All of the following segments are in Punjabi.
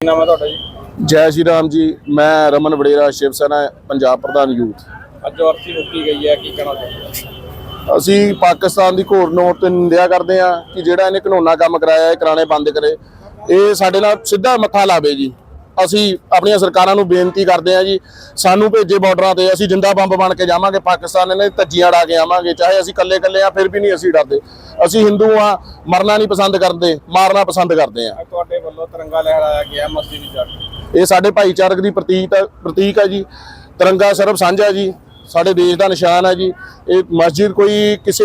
ਕੀ ਨਾਮ ਹੈ ਤੁਹਾਡਾ ਜੀ? ਜੈ ਸ਼੍ਰੀ ਰਾਮ ਜੀ ਮੈਂ ਰਮਨ ਵੜੇਰਾ ਸ਼ਿਵ ਸੈਨਾ ਪੰਜਾਬ ਪ੍ਰਧਾਨ ਯੂਥ। ਅੱਜ ਔਰਤੀ ਰੋਕੀ ਗਈ ਹੈ ਕੀ ਕਹਿਣਾ ਚਾਹੁੰਦੇ ਹੋ? ਅਸੀਂ ਪਾਕਿਸਤਾਨ ਦੀ ਘੋਰ ਨੋਟ ਤੇ ਨਿੰਦਿਆ ਕਰਦੇ ਹਾਂ ਕਿ ਜਿਹੜਾ ਇਹਨੇ ਕਾਨੂੰਨਾ ਕੰਮ ਕਰਾਇਆ ਇਹ ਕਰਾਣੇ ਬੰਦ ਕਰੇ। ਇਹ ਸਾਡੇ ਨਾਲ ਸਿੱਧਾ ਮੱਥਾ ਲਾਵੇ ਜੀ। ਅਸੀਂ ਆਪਣੀਆਂ ਸਰਕਾਰਾਂ ਨੂੰ ਬੇਨਤੀ ਕਰਦੇ ਹਾਂ ਜੀ ਸਾਨੂੰ ਭੇਜੇ ਬਾਰਡਰਾਂ ਤੇ ਅਸੀਂ ਜਿੰਦਾ ਬੰਬ ਬਣ ਕੇ ਜਾਵਾਂਗੇ ਪਾਕਿਸਤਾਨ ਇਹਨੇ ਧੱਜੀਆਂ ਡਾ ਕੇ ਆਵਾਂਗੇ ਚਾਹੇ ਅਸੀਂ ਇਕੱਲੇ ਇਕੱਲੇ ਆ ਫਿਰ ਵੀ ਨਹੀਂ ਅਸੀਂ ਡਰਦੇ। ਅਸੀਂ ਹਿੰਦੂ ਆ ਮਰਨਾ ਨਹੀਂ ਪਸੰਦ ਕਰਦੇ ਮਾਰਨਾ ਪਸੰਦ ਕਰਦੇ ਆ ਤੁਹਾਡੇ ਵੱਲੋਂ ਤਿਰੰਗਾ ਲਹਿਰਾਇਆ ਗਿਆ ਮਸਜਿਦ ਵਿੱਚ ਇਹ ਸਾਡੇ ਭਾਈਚਾਰਕ ਦੀ ਪ੍ਰਤੀਕ ਪ੍ਰਤੀਕ ਹੈ ਜੀ। ਤਿਰੰਗਾ ਸਰਬ ਸਾਂਝਾ ਜੀ। ਸਾਡੇ ਦੇਸ਼ ਦਾ ਨਿਸ਼ਾਨ ਹੈ ਜੀ। ਇਹ ਮਸਜਿਦ ਕੋਈ ਕਿਸੇ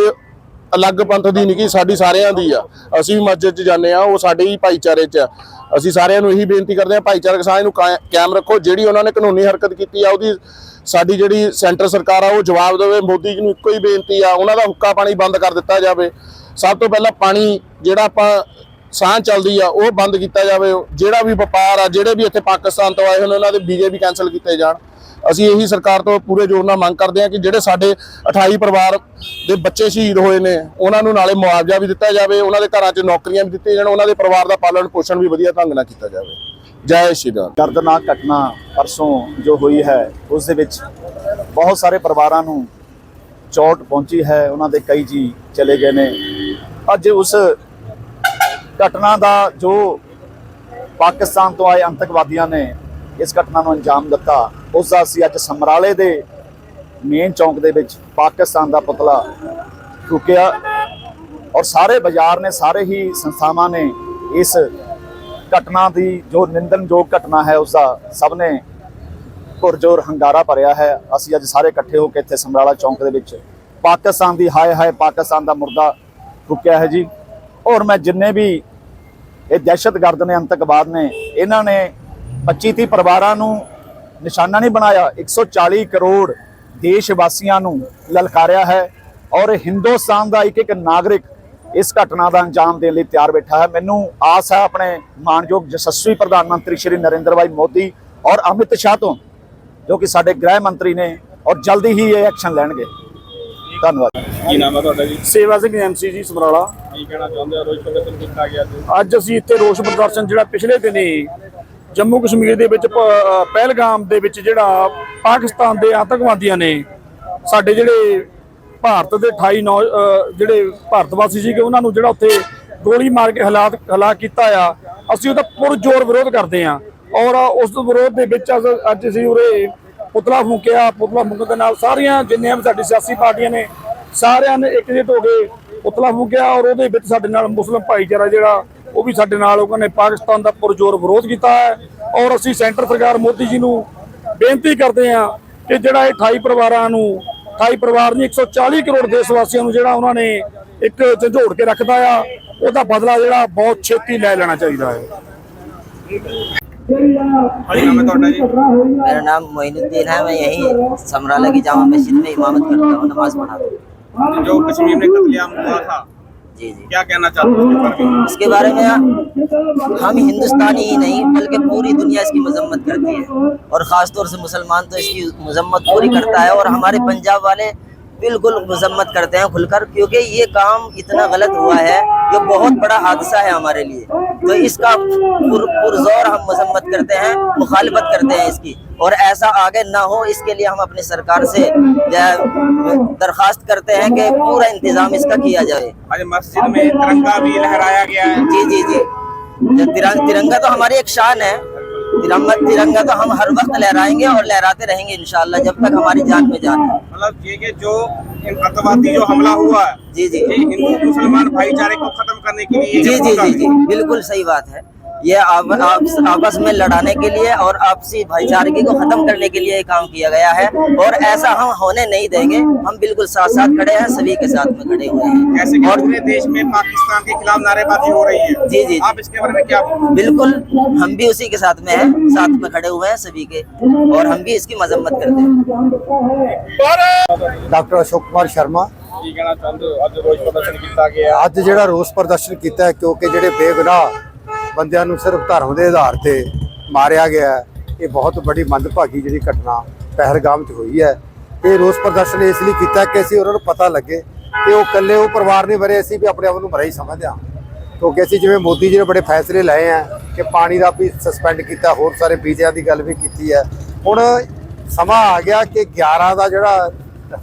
ਅਲੱਗ ਪੰਥ ਦੀ ਨਹੀਂ ਕਿ ਸਾਡੀ ਸਾਰਿਆਂ ਦੀ ਆ। ਅਸੀਂ ਵੀ ਮਸਜਿਦ 'ਚ ਜਾਂਦੇ ਆ ਉਹ ਸਾਡੇ ਹੀ ਭਾਈਚਾਰੇ 'ਚ ਆ। ਅਸੀਂ ਸਾਰਿਆਂ ਨੂੰ ਇਹੀ ਬੇਨਤੀ ਕਰਦੇ ਹਾਂ, ਭਾਈਚਾਰਕ ਸਾਂਝ ਨੂੰ ਕਾਇ- ਕਾਇਮ ਰੱਖੋ। ਜਿਹੜੀ ਉਹਨਾਂ ਨੇ ਕਾਨੂੰਨੀ ਹਰਕਤ ਕੀਤੀ ਆ, ਉਹਦੀ ਸਾਡੀ ਜਿਹੜੀ ਸੈਂਟਰ ਸਰਕਾਰ ਆ, ਉਹ ਜਵਾਬ ਦੇਵੇ। ਮੋਦੀ ਜੀ ਨੂੰ ਇੱਕੋ ਹੀ ਬੇਨਤੀ ਆ, ਉਹਨਾਂ ਦਾ ਹੁੱਕਾ ਪਾਣੀ ਬੰਦ ਕਰ ਦਿੱਤਾ ਜਾਵੇ। ਸਭ ਤੋਂ ਪਹਿਲਾਂ ਪਾਣੀ ਜਿਹੜਾ ਆਪਾਂ ਸਾਹ ਚੱਲਦੀ ਆ, ਉਹ ਬੰਦ ਕੀਤਾ ਜਾਵੇ। ਜਿਹੜਾ ਵੀ ਵਪਾਰ ਆ, ਜਿਹੜੇ ਵੀ ਇੱਥੇ ਪਾਕਿਸਤਾਨ ਤੋਂ ਆਏ ਹੋਣ ਉਹਨਾਂ ਦੇ ਵੀਜ਼ੇ ਵੀ ਕੈਨਸਲ ਕੀਤੇ ਜਾਣ। ਅਸੀਂ ਇਹੀ ਸਰਕਾਰ ਤੋਂ ਪੂਰੇ ਜ਼ੋਰ ਨਾਲ ਮੰਗ ਕਰਦੇ ਹਾਂ ਕਿ ਜਿਹੜੇ ਸਾਡੇ 28 ਪਰਿਵਾਰ ਦੇ ਬੱਚੇ ਸ਼ਹੀਦ ਹੋਏ ਨੇ, ਉਹਨਾਂ ਨੂੰ ਨਾਲੇ ਮੁਆਵਜ਼ਾ ਵੀ ਦਿੱਤਾ ਜਾਵੇ, ਉਹਨਾਂ ਦੇ ਘਰਾਂ 'ਚ ਨੌਕਰੀਆਂ ਵੀ ਦਿੱਤੀਆਂ ਜਾਣ, ਉਹਨਾਂ ਦੇ ਪਰਿਵਾਰ ਦਾ ਪਾਲਣ ਪੋਸ਼ਣ ਵੀ ਵਧੀਆ ਢੰਗ ਨਾਲ ਕੀਤਾ ਜਾਵੇ। ਜੈ ਸ਼੍ਰੀ ਰਾਮ ਦਰਦਨਾਕ ਘਟਨਾ ਪਰਸੋਂ ਜੋ ਹੋਈ ਹੈ, ਉਸ ਦੇ ਵਿੱਚ ਬਹੁਤ ਸਾਰੇ ਪਰਿਵਾਰਾਂ ਨੂੰ ਚੋਟ ਪਹੁੰਚੀ ਹੈ, ਉਹਨਾਂ ਦੇ ਕਈ ਜੀ ਚਲੇ ਗਏ ਨੇ। ਅੱਜ ਉਸ ਘਟਨਾ ਦਾ ਜੋ ਪਾਕਿਸਤਾਨ ਤੋਂ ਆਏ ਅੰਤਕਵਾਦੀਆਂ ਨੇ ਇਸ ਘਟਨਾ ਨੂੰ ਅੰਜਾਮ ਦਿੱਤਾ। ਉਸ ਦਾ ਅਸੀਂ ਅੱਜ ਸਮਰਾਲੇ ਦੇ ਮੇਨ ਚੌਂਕ ਦੇ ਵਿੱਚ ਪਾਕਿਸਤਾਨ ਦਾ ਪੁਤਲਾ ਫੂਕਿਆ ਔਰ ਸਾਰੇ ਬਾਜ਼ਾਰ ਨੇ, ਸਾਰੇ ਹੀ ਸੰਸਥਾਵਾਂ ਨੇ ਇਸ ਘਟਨਾ ਦੀ ਜੋ ਨਿੰਦਨਯੋਗ ਘਟਨਾ ਹੈ, ਉਸ ਦਾ ਸਭ ਨੇ ਪੁਰਜੋਰ ਹੰਗਾਰਾ ਭਰਿਆ ਹੈ। ਅਸੀਂ ਅੱਜ ਸਾਰੇ ਇਕੱਠੇ ਹੋ ਕੇ ਇੱਥੇ ਸਮਰਾਲਾ ਚੌਂਕ ਦੇ ਵਿੱਚ ਪਾਕਿਸਤਾਨ ਦੀ ਹਾਏ ਹਾਏ ਪਾਕਿਸਤਾਨ ਦਾ ਮੁਰਦਾ ਫੂਕਿਆ ਹੈ ਜੀ। ਔਰ ਮੈਂ ਜਿੰਨੇ ਵੀ ਇਹ ਦਹਿਸ਼ਤਗਰਦ ਨੇ, ਅੰਤਕਵਾਦ ਨੇ, ਇਹਨਾਂ ਨੇ 25 30 ਪਰਿਵਾਰਾਂ ਨੂੰ ਨਿਸ਼ਾਨਾ ਨਹੀਂ ਬਣਾਇਆ 140 ਕਰੋੜ ਦੇਸ਼ ਵਾਸੀਆਂ ਨੂੰ ਲਲਕਾਰਿਆ ਹੈ ਔਰ ਹਿੰਦੁਸਤਾਨ ਦਾ ਇੱਕ ਇੱਕ ਨਾਗਰਿਕ ਇਸ ਘਟਨਾ ਦਾ ਅੰਜਾਮ ਦੇਣ ਲਈ ਤਿਆਰ ਬੈਠਾ ਹੈ। ਮੈਨੂੰ ਆਸ ਹੈ ਆਪਣੇ ਮਾਨਯੋਗ ਯਸ਼ਸਵੀ ਪ੍ਰਧਾਨ ਮੰਤਰੀ ਸ਼੍ਰੀ ਨਰਿੰਦਰ ਭਾਈ ਮੋਦੀ ਔਰ ਅਮਿਤ ਸ਼ਾਹ ਤੋਂ ਜੋ ਕਿ ਸਾਡੇ ਗ੍ਰਹਿ ਮੰਤਰੀ ਨੇ ਔਰ ਜਲਦੀ ਹੀ ਇਹ ਐਕਸ਼ਨ ਲੈਣਗੇ। ਧੰਨਵਾਦ। ਕੀ ਨਾਮ ਹੈ ਤੁਹਾਡਾ ਜੀ? ਸੇਵਾ ਸਿੰਘ ਐਮਸੀ ਜੀ ਸਮਰਾਲਾ। ਕੀ ਕਹਿਣਾ ਚਾਹੁੰਦੇ ਹੋ? ਰੋਜ਼ ਪ੍ਰਦਰਸ਼ਨ ਕੀਤਾ ਗਿਆ ਜੀ ਅੱਜ ਅਸੀਂ ਇੱਥੇ ਰੋਸ ਪ੍ਰਦਰਸ਼ਨ ਜਿਹੜਾ ਪਿਛਲੇ ਦਿਨੀ ਜੰਮੂ ਕਸ਼ਮੀਰ ਦੇ ਵਿੱਚ ਪਹਿਲਗਾਮ ਦੇ ਵਿੱਚ ਜਿਹੜਾ ਪਾਕਿਸਤਾਨ ਦੇ ਆਤੰਕਵਾਦੀਆਂ ਨੇ ਸਾਡੇ ਜਿਹੜੇ ਭਾਰਤ ਦੇ 28 ਨੌ ਜਿਹੜੇ ਭਾਰਤ ਵਾਸੀ ਸੀਗੇ, ਉਹਨਾਂ ਨੂੰ ਜਿਹੜਾ ਉੱਥੇ ਗੋਲੀ ਮਾਰ ਕੇ ਹਾਲਾਤ ਹਲਾ ਕੀਤਾ ਆ, ਅਸੀਂ ਉਹਦਾ ਪੁਰਜੋਰ ਵਿਰੋਧ ਕਰਦੇ ਆ ਔਰ ਉਸ ਵਿਰੋਧ ਦੇ ਵਿੱਚ ਅਸ- ਅੱਜ ਅਸੀਂ ਉਰੇ ਪੁਤਲਾ ਫੂਕਿਆ, ਪੁਤਲਾ ਫੂਕਣ ਦੇ ਨਾਲ ਸਾਰੀਆਂ ਜਿੰਨੀਆਂ ਵੀ ਸਾਡੀ ਸਿਆਸੀ ਪਾਰਟੀਆਂ ਨੇ, ਸਾਰਿਆਂ ਨੇ ਇਕਜੁੱਟ ਹੋ ਕੇ ਪੁਤਲਾ ਫੂਕਿਆ ਔਰ ਉਹਦੇ ਵਿੱਚ ਸਾਡੇ ਨਾਲ ਮੁਸਲਮ ਭਾਈਚਾਰਾ ਜਿਹੜਾ ਉਹ ਵੀ ਸਾਡੇ ਨਾਲ ਉਹਨਾਂ ਨੇ ਪਾਕਿਸਤਾਨ ਦਾ ਪੁਰਜੋਰ ਵਿਰੋਧ ਕੀਤਾ ਹੈ ਔਰ ਅਸੀਂ ਸੈਂਟਰ ਸਰਕਾਰ ਮੋਦੀ ਜੀ ਨੂੰ ਬੇਨਤੀ ਕਰਦੇ ਹਾਂ ਕਿ ਜਿਹੜਾ ਇਹ 28 ਪਰਿਵਾਰਾਂ ਨੂੰ 28 ਪਰਿਵਾਰ ਨਹੀਂ 140 ਕਰੋੜ ਦੇਸ਼ ਵਾਸੀਆਂ ਨੂੰ ਜਿਹੜਾ ਉਹਨਾਂ ਨੇ ਇੱਕ ਝੰਜੋੜ ਕੇ ਰੱਖਦਾ ਆ ਉਹਦਾ ਬਦਲਾ ਜਿਹੜਾ ਬਹੁਤ ਛੇਤੀ ਲੈ ਲੈਣਾ ਚਾਹੀਦਾ ਹੈ ਕੀ ਨਾਮ ਹੈ ਤੁਹਾਡਾ ਜੀ मेरा नाम मोइनुद्दीन है मैं यहीं समराला की जामा मस्जिद में इमामत करता हूँ नमाज पढ़ाता हूँ जो कश्मीर में कत्लेआम हुआ था جی جی۔ کیا کہنا چاہتے ہیں اس کے بارے میں؟ ہم ہندوستانی ہی نہیں بلکہ پوری دنیا اس کی مذمت کرتی ہے۔ اور خاص طور سے مسلمان تو اس کی مذمت پوری کرتا ہے اور ہمارے پنجاب والے بالکل مذمت کرتے ہیں کھل کر کیونکہ یہ کام اتنا غلط ہوا ہے یہ بہت بڑا حادثہ ہے ہمارے لیے۔ تو اس کا پرزور ہم مذمت کرتے ہیں مخالفت کرتے ہیں اس کی۔ اور ایسا آگے نہ ہو اس کے لیے ہم اپنی سرکار سے درخواست کرتے ہیں کہ پورا انتظام اس کا کیا جائے۔ آج مسجد میں ترنگا بھی لہرایا گیا ہے۔ جی جی جی۔ ترنگا تو ہماری ایک شان ہے۔ ترنگا ترنگا تو ہم ہر وقت لہرائیں گے اور لہراتے رہیں گے انشاءاللہ جب تک ہماری جان پہ جان۔ ہے مطلب یہ کہ جو اقواتی جو حملہ ہوا ہے جی۔ جی ہندو مسلمان بھائی چارے کو ختم کرنے کے لیے جی جی جی جی۔ بالکل صحیح بات ہے۔ یہ آپس میں لڑانے کے لیے اور آپسی بھائی چارگی کو ختم کرنے کے لیے کام کیا گیا ہے اور ایسا ہم ہونے نہیں دیں گے۔ ہم بالکل ساتھ ساتھ کھڑے ہیں سبھی کے ساتھ میں کھڑے ہوئے ہیں۔ اور پورے دیش میں پاکستان کے خلاف نعرے بازی ہو رہی ہے۔ جی جی۔ آپ اس کے بارے میں کیا بالکل ہم بھی اسی کے ساتھ میں ہیں ساتھ میں کھڑے ہوئے ہیں سبھی کے۔ اور ہم بھی اس کی مذمت کرتے ہیں۔ ڈاکٹر اشوک کمار شرما۔ ਅੱਜ ਜਿਹੜਾ ਰੋਸ ਪ੍ਰਦਰਸ਼ਨ ਕੀਤਾ ਕਿਉਂਕਿ ਜਿਹੜੇ ਬੇਗੁਨਾਹ ਬੰਦਿਆਂ ਨੂੰ ਸਿਰਫ ਧਰਮ ਦੇ ਆਧਾਰ ਤੇ ਮਾਰਿਆ ਗਿਆ ਇਹ ਬਹੁਤ ਵੱਡੀ ਮੰਦਭਾਗੀ ਜਿਹੜੀ ਘਟਨਾ ਪਹਿਲਗਾਮ 'ਚ ਹੋਈ ਹੈ। ਇਹ ਰੋਸ ਪ੍ਰਦਰਸ਼ਨ ਇਸ ਲਈ ਕੀਤਾ ਕਿ ਅਸੀਂ ਉਹਨਾਂ ਨੂੰ ਪਤਾ ਲੱਗੇ ਕਿ ਉਹ ਇਕੱਲੇ, ਉਹ ਪਰਿਵਾਰ ਨਹੀਂ ਮਰੇ ਅਸੀਂ ਵੀ ਆਪਣੇ ਆਪ ਨੂੰ ਮਰੇ ਹੀ ਸਮਝਦੇ ਹਾਂ। ਕਿਉਂਕਿ ਅਸੀਂ ਜਿਵੇਂ ਮੋਦੀ ਜੀ ਨੇ ਬੜੇ ਫੈਸਲੇ ਲਏ ਆ ਕਿ ਪਾਣੀ ਦਾ ਵੀ ਸਸਪੈਂਡ ਕੀਤਾ, ਹੋਰ ਸਾਰੇ ਬੀਜਿਆਂ ਦੀ ਗੱਲ ਵੀ ਕੀਤੀ ਹੈ। ਹੁਣ ਸਮਾਂ ਆ ਗਿਆ ਕਿ 11 ਦਾ ਜਿਹੜਾ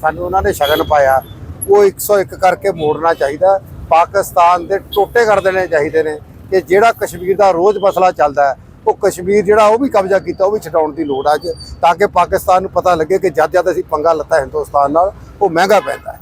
ਸਾਨੂੰ ਉਹਨਾਂ ਨੇ ਸ਼ਗਨ ਪਾਇਆ, ਉਹ 101 ਕਰਕੇ ਮੋੜਨਾ ਚਾਹੀਦਾ। ਪਾਕਿਸਤਾਨ ਦੇ ਟੋਟੇ ਕਰ ਦੇਣੇ ਚਾਹੀਦੇ ਨੇ। ਕਿ ਜਿਹੜਾ ਕਸ਼ਮੀਰ ਦਾ ਰੋਜ਼ ਮਸਲਾ ਚੱਲਦਾ ਹੈ, ਉਹ ਕਸ਼ਮੀਰ ਜਿਹੜਾ ਉਹ ਵੀ ਕਬਜ਼ਾ ਕੀਤਾ, ਉਹ ਵੀ ਛਡਾਉਣ ਦੀ ਲੋੜ ਆ ਅੱਜ, ਤਾਂ ਕਿ ਪਾਕਿਸਤਾਨ ਨੂੰ ਪਤਾ ਲੱਗੇ ਕਿ ਜਦ ਜਦ ਅਸੀਂ ਪੰਗਾ ਲੱਤਾ ਹਿੰਦੁਸਤਾਨ ਨਾਲ, ਉਹ ਮਹਿੰਗਾ ਪੈਂਦਾ